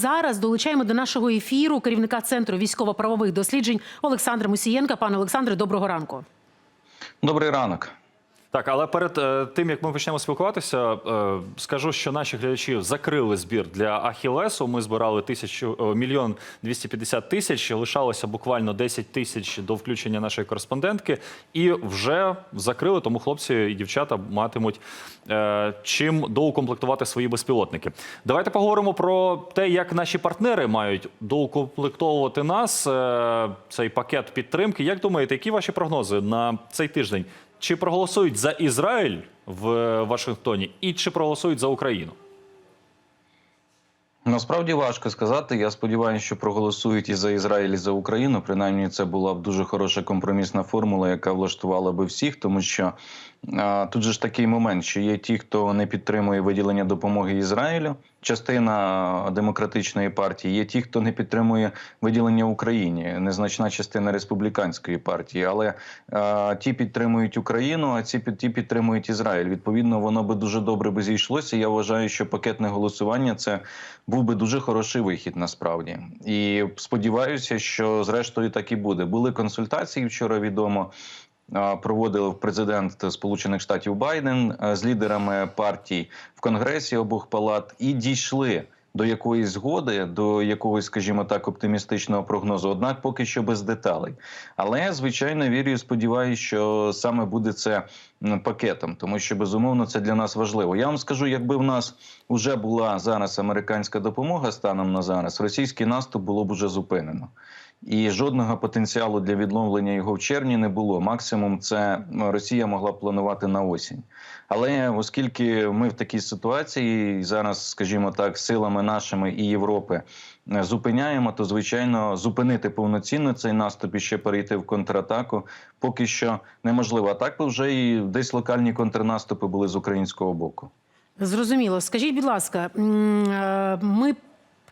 зараз долучаємо до нашого ефіру керівника центру військово-правових досліджень Олександра Мусієнка. Пане Олександре, доброго ранку. Добрий ранок. Так, але перед е, тим як ми почнемо спілкуватися, е, скажу, що наші глядачі закрили збір для Ахілесу. Ми збирали тисячу е, мільйон 250 тисяч. Лишалося буквально 10 тисяч до включення нашої кореспондентки, і вже закрили. Тому хлопці і дівчата матимуть е, чим доукомплектувати свої безпілотники. Давайте поговоримо про те, як наші партнери мають доукомплектовувати нас. е, цей пакет підтримки. Як думаєте, які ваші прогнози на цей тиждень? Чи проголосують за Ізраїль в Вашингтоні, і чи проголосують за Україну? Насправді важко сказати. Я сподіваюся, що проголосують і за Ізраїль, і за Україну. Принаймні, це була б дуже хороша компромісна формула, яка влаштувала би всіх, тому що тут же ж такий момент, що є ті, хто не підтримує виділення допомоги Ізраїлю, частина демократичної партії. Є ті, хто не підтримує виділення Україні, незначна частина республіканської партії. Але а, ті підтримують Україну, а ці ті підтримують Ізраїль. Відповідно, воно би дуже добре би зійшлося. Я вважаю, що пакетне голосування це був би дуже хороший вихід насправді. І сподіваюся, що зрештою так і буде. Були консультації вчора. Відомо проводив президент Сполучених Штатів Байден з лідерами партій в Конгресі обох палат і дійшли. До якоїсь згоди, до якогось, скажімо так, оптимістичного прогнозу, однак поки що без деталей. Але звичайно вірю і сподіваюся, що саме буде це пакетом, тому що безумовно це для нас важливо. Я вам скажу, якби в нас вже була зараз американська допомога станом на зараз, російський наступ було б уже зупинено. І жодного потенціалу для відновлення його в червні не було. Максимум це Росія могла планувати на осінь. Але оскільки ми в такій ситуації зараз, скажімо так, силами нашими і Європи е, зупиняємо, то звичайно зупинити повноцінно цей наступ і ще перейти в контратаку поки що неможливо. А так би вже і десь локальні контрнаступи були з українського боку. Зрозуміло. Скажіть, будь ласка, е, ми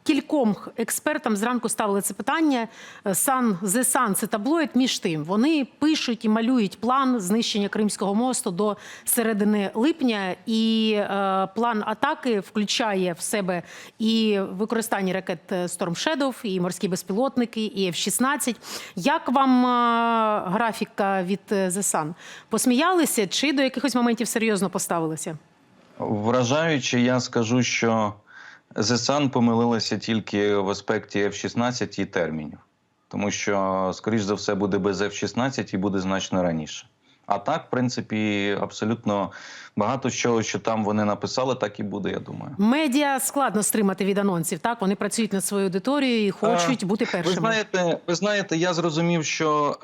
кільком експертам зранку ставили це питання. Сан The Sun – це таблоїд між тим. Вони пишуть і малюють план знищення Кримського мосту до середини липня. І е, план атаки включає в себе і використання ракет Storm Shadow, і морські безпілотники, і F-16. Як вам е, графіка від е, The Sun? Посміялися чи до якихось моментів серйозно поставилися? Вражаючи, я скажу, що ЗСАН помилилася тільки в аспекті F-16 і термінів, тому що, скоріш за все, буде без F-16 і буде значно раніше. А так, в принципі, абсолютно багато чого, що там вони написали, так і буде, я думаю. Медіа складно стримати від анонсів. Так вони працюють над своєю аудиторією і хочуть Е, бути Ви знаєте, ви знаєте, я зрозумів, що,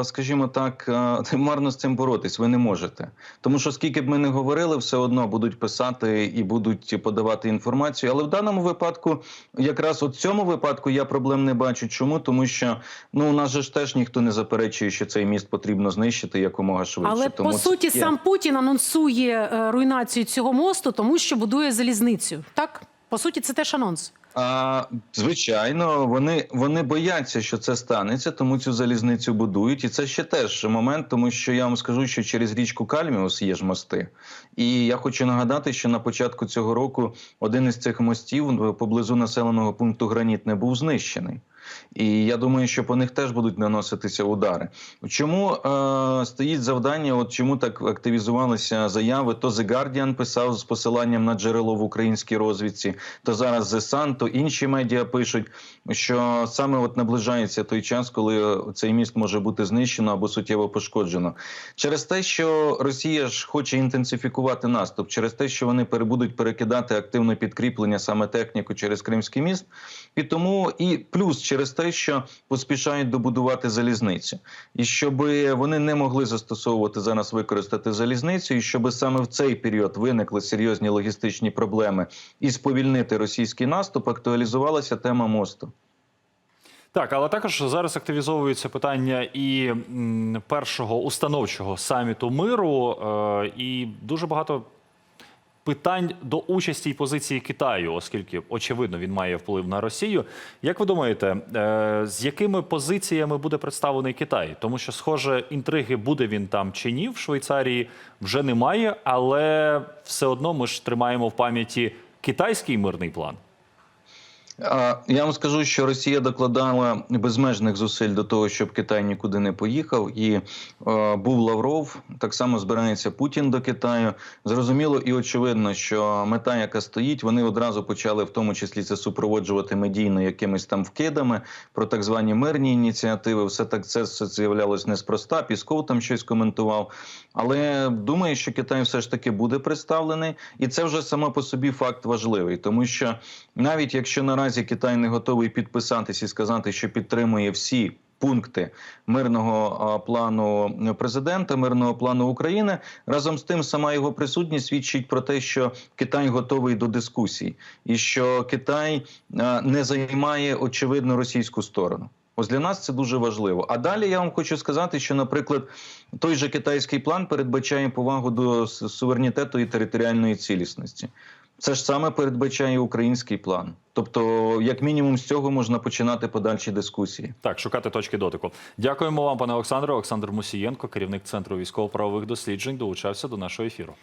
е, скажімо так, е, марно з цим боротись. Ви не можете. Тому що скільки б ми не говорили, все одно будуть писати і будуть подавати інформацію. Але в даному випадку, якраз у цьому випадку, я проблем не бачу. Чому? Тому що ну у нас же ж теж ніхто не заперечує, що цей міст потрібно знищити якомога швидше. Але Тому по суті, є. сам Путін анонсує е, руйнацію цього мосту, тому що будує залізницю. Так по суті, це теж анонс. А, звичайно, вони, вони бояться, що це станеться, тому цю залізницю будують. І це ще теж момент, тому що я вам скажу, що через річку Кальміус є ж мости. І я хочу нагадати, що на початку цього року один із цих мостів поблизу населеного пункту Граніт не був знищений. І я думаю, що по них теж будуть наноситися удари. Чому е, стоїть завдання? От чому так активізувалися заяви? То The Guardian писав з посиланням на джерело в українській розвідці, то зараз The Sun, то інші медіа пишуть, що саме от наближається той час, коли цей міст може бути знищено або суттєво пошкоджено. Через те, що Росія ж хоче інтенсифікувати наступ, через те, що вони пере- будуть перекидати активне підкріплення, саме техніку через Кримський міст, і тому і плюс через те, що поспішають добудувати залізницю, і щоб вони не могли застосовувати зараз використати залізницю, і щоб саме в цей період виникли серйозні логістичні проблеми і сповільнити російський наступ, актуалізувалася тема мосту. Так, але також зараз активізовується питання і першого установчого саміту миру, е, і дуже багато питань до участі і позиції Китаю, оскільки очевидно він має вплив на Росію. Як ви думаєте, е, з якими позиціями буде представлений Китай? Тому що, схоже, інтриги буде він там чи ні в Швейцарії вже немає, але все одно ми ж тримаємо в пам'яті китайський мирний план. Я вам скажу, що Росія докладала безмежних зусиль до того, щоб Китай нікуди не поїхав. І е, був Лавров, так само збирається Путін до Китаю. Зрозуміло і очевидно, що мета, яка стоїть, вони одразу почали в тому числі це супроводжувати медійно якимись там вкидами про так звані мирні ініціативи. Все так це з'являлось неспроста. Пісков там щось коментував. Але думаю, що Китай все ж таки буде представлений, і це вже само по собі факт важливий, тому що навіть якщо наразі Китай не готовий підписатись і сказати, що підтримує всі. Пункти мирного плану президента, мирного плану України разом з тим, сама його присутність свідчить про те, що Китай готовий до дискусій, і що Китай не займає очевидно російську сторону. Ось для нас це дуже важливо. А далі я вам хочу сказати, що, наприклад, той же китайський план передбачає повагу до суверенітету і територіальної цілісності. Це ж саме передбачає український план. Тобто, як мінімум, з цього можна починати подальші дискусії. Так, шукати точки дотику. Дякуємо вам, пане Олександре. Олександр Мусієнко, керівник центру військово-правових досліджень, долучався до нашого ефіру.